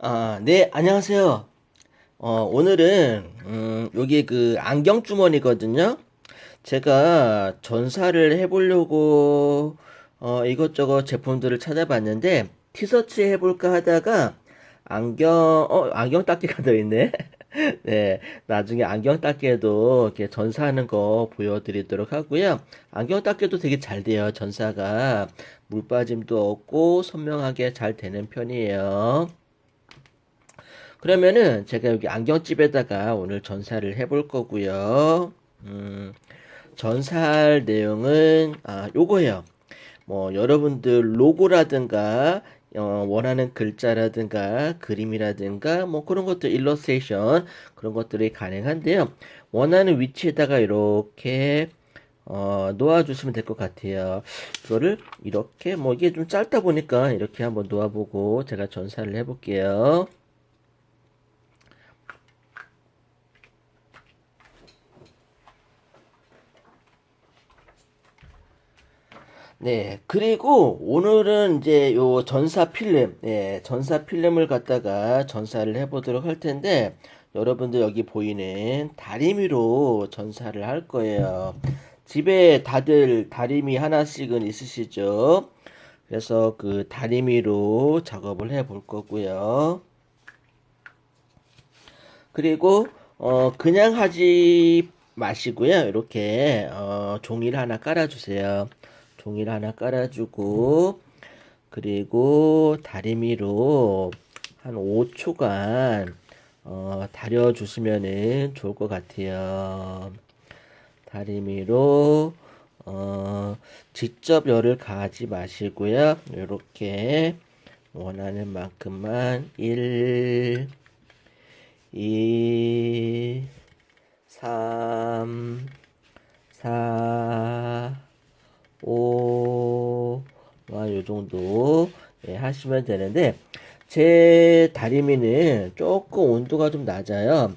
아, 네, 안녕하세요. 어, 오늘은, 음, 여기 그 안경 주머니거든요. 제가 전사를 해보려고, 어, 이것저것 제품들을 찾아봤는데, 티서치 해볼까 하다가, 안경, 어, 안경 닦기가 들어있네. 네, 나중에 안경 닦기에도 이렇게 전사하는 거 보여드리도록 하고요. 안경 닦기도 되게 잘 돼요, 전사가. 물 빠짐도 없고, 선명하게 잘 되는 편이에요. 그러면은 제가 여기 안경집에다가 오늘 전사를 해볼 거고요. 음, 전사할 내용은 아 요거예요. 뭐 여러분들 로고라든가 어, 원하는 글자라든가 그림이라든가 뭐 그런 것들 일러스트레이션 그런 것들이 가능한데요. 원하는 위치에다가 이렇게 어, 놓아주시면 될 것 같아요. 이거를 이렇게 뭐 이게 좀 짧다 보니까 이렇게 한번 놓아보고 제가 전사를 해볼게요. 네, 그리고 오늘은 이제 요 전사 필름, 예, 전사 필름을 갖다가 전사를 해보도록 할 텐데, 여러분들 여기 보이는 다리미로 전사를 할 거예요. 집에 다들 다리미 하나씩은 있으시죠? 그래서 그 다리미로 작업을 해 볼 거고요. 그리고 어 그냥 하지 마시고요. 이렇게 어 종이를 하나 깔아주세요. 종이를 하나 깔아주고 그리고 다리미로 한 5초간 어 다려주시면은 좋을 것 같아요. 다리미로 어 직접 열을 가하지 마시고요. 이렇게 원하는 만큼만 1 2, 3, 4, 5, 요 정도 예, 하시면 되는데 제 다리미는 조금 온도가 좀 낮아요.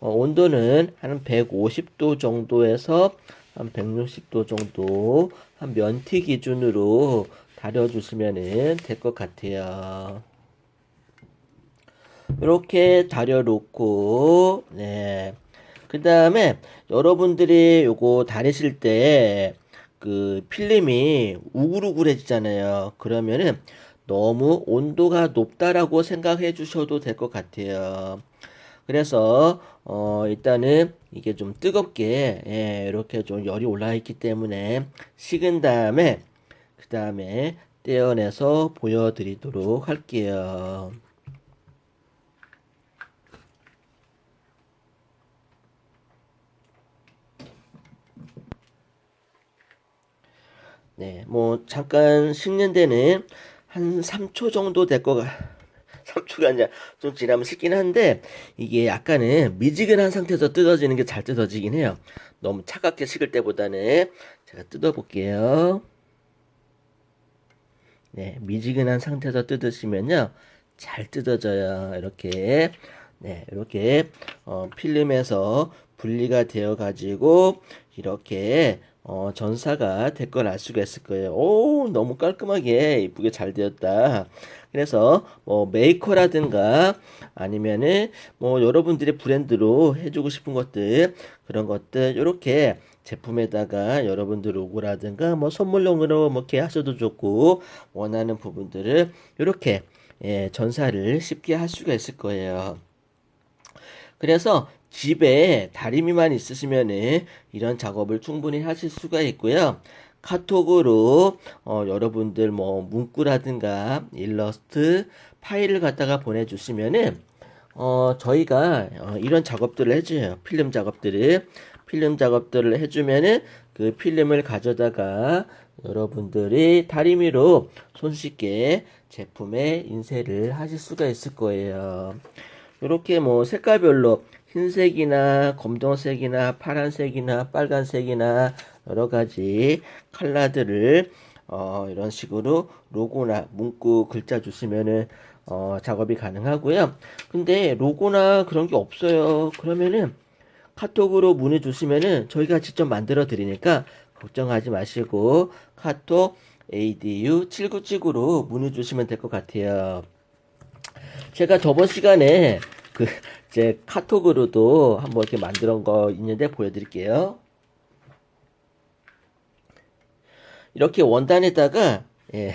어, 온도는 한 150도 정도에서 한 160도 정도 한 면티 기준으로 다려주시면 될 것 같아요. 이렇게 다려놓고 네. 그 다음에 여러분들이 요거 다리실 때 그 필름이 우글우글해지잖아요. 그러면은 너무 온도가 높다라고 생각해 주셔도 될 것 같아요. 그래서 어 일단은 이게 좀 뜨겁게 예, 이렇게 좀 열이 올라 있기 때문에 식은 다음에 그 다음에 떼어내서 보여드리도록 할게요. 네, 뭐 잠깐 식는 데는 한 3초 정도 될 거가 3초가 아니라 좀 지나면 식긴 한데 이게 약간은 미지근한 상태에서 뜯어지는 게 잘 뜯어지긴 해요. 너무 차갑게 식을 때보다는 제가 뜯어 볼게요. 네, 미지근한 상태에서 뜯으시면요. 잘 뜯어져요. 이렇게 네, 이렇게 어, 필름에서 분리가 되어 가지고 이렇게 어, 전사가 될걸알 수가 있을 거예요. 오, 너무 깔끔하게 이쁘게 잘 되었다. 그래서 뭐 메이커라든가 아니면은 뭐 여러분들의 브랜드로 해주고 싶은 것들 그런 것들 이렇게 제품에다가 여러분들 로고라든가 뭐 선물용으로 뭐 이렇게 하셔도 좋고 원하는 부분들을 이렇게 예, 전사를 쉽게 할 수가 있을 거예요. 그래서 집에 다리미만 있으시면은 이런 작업을 충분히 하실 수가 있고요. 카톡으로 어, 여러분들 뭐 문구라든가 일러스트 파일을 갖다가 보내주시면은 어, 저희가 어, 이런 작업들을 해줘요. 필름 작업들을 필름 작업들을 해주면은 그 필름을 가져다가 여러분들이 다리미로 손쉽게 제품에 인쇄를 하실 수가 있을 거예요. 이렇게 뭐 색깔별로 흰색이나 검정색이나 파란색이나 빨간색이나 여러 가지 컬러들을 어, 이런 식으로 로고나 문구 글자 주시면은 어, 작업이 가능하고요. 근데 로고나 그런 게 없어요. 그러면은 카톡으로 문의 주시면은 저희가 직접 만들어 드리니까 걱정하지 마시고 카톡 ADU 797으로 문의 주시면 될 것 같아요. 제가 저번 시간에 그 제 카톡으로도 한번 이렇게 만들어 거 있는데 보여드릴게요. 이렇게 원단에다가 예,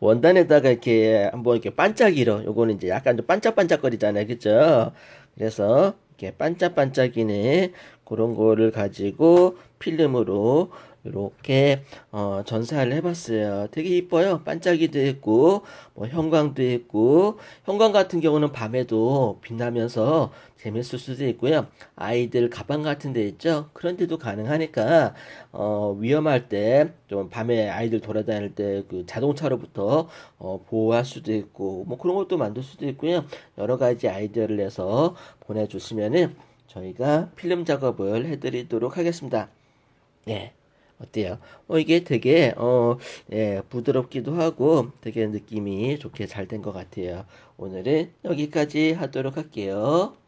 원단에다가 이렇게 한번 이렇게 반짝이로 요거는 이제 약간 좀 반짝반짝거리잖아요, 그죠? 그래서 이렇게 반짝반짝이는 그런 거를 가지고 필름으로 이렇게 어, 전사를 해봤어요. 되게 이뻐요. 반짝이도 있고 뭐 형광도 있고 형광 같은 경우는 밤에도 빛나면서 재밌을 수도 있고요. 아이들 가방 같은 데 있죠. 그런 데도 가능하니까 어, 위험할 때 좀 밤에 아이들 돌아다닐 때 그 자동차로부터 어, 보호할 수도 있고 뭐 그런 것도 만들 수도 있고요. 여러 가지 아이디어를 내서 보내주시면은 저희가 필름 작업을 해드리도록 하겠습니다. 네. 어때요? 어, 이게 되게, 어, 예, 부드럽기도 하고 되게 느낌이 좋게 잘 된 것 같아요. 오늘은 여기까지 하도록 할게요.